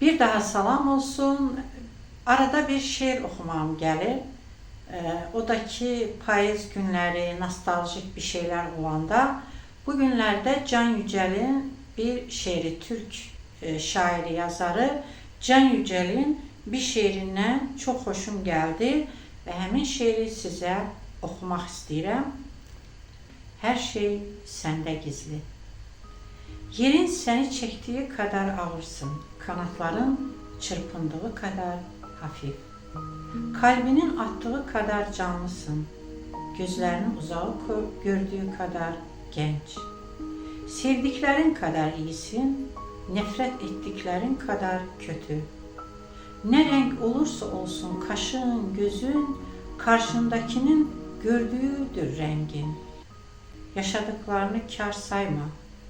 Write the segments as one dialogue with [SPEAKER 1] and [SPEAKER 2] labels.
[SPEAKER 1] Bir daha salam olsun. Arada bir şiir okumam gelir. Ee, o da ki payız günleri, nostaljik bir şeyler olanda bugünlerde Can Yücel'in bir şiiri, Türk e, şairi yazarı Can Yücel'in bir şiirinden çok hoşum geldi ve hemen şiiri size okumak istedim. Her şey sende gizli. Yerin seni çektiği kadar ağırsın. Kanatların çırpındığı kadar hafif. Kalbinin attığı kadar canlısın. Gözlerinin uzağı gördüğü kadar genç. Sevdiklerin kadar iyisin. Nefret ettiklerin kadar kötü. Ne renk olursa olsun kaşın, gözün, karşındakinin gördüğüdür rengin. Yaşadıklarını kar sayma.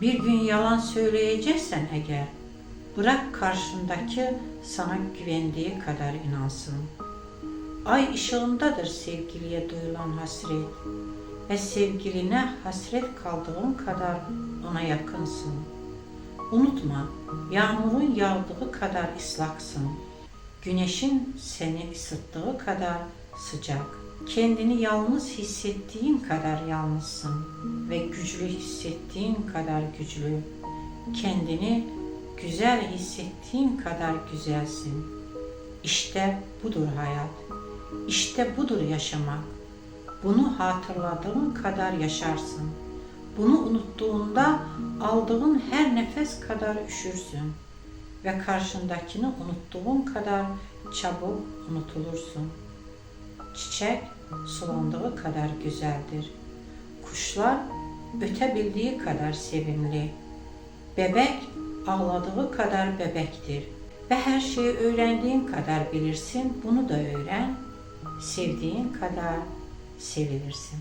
[SPEAKER 1] Bir gün yalan söyleyeceksen eğer, bırak karşındaki sana güvendiği kadar inansın. Ay ışığındadır sevgiliye duyulan hasret ve sevgiline hasret kaldığın kadar ona yakınsın. Unutma, yağmurun yağdığı kadar ıslaksın. Güneşin seni ısıttığı kadar sıcak. Kendini yalnız hissettiğin kadar yalnızsın ve güçlü hissettiğin kadar güçlü. Kendini güzel hissettiğin kadar güzelsin. İşte budur hayat. İşte budur yaşamak. Bunu hatırladığın kadar yaşarsın. Bunu unuttuğunda aldığın her nefes kadar üşürsün ve karşındakini unuttuğun kadar çabuk unutulursun. Çiçek sulandığı kadar güzeldir. Kuşlar ötebildiği kadar sevimli. Bebek ağladığı kadar bebektir. Ve her şeyi öğrendiğin kadar bilirsin. Bunu da öğren. Sevdiğin kadar sevilirsin.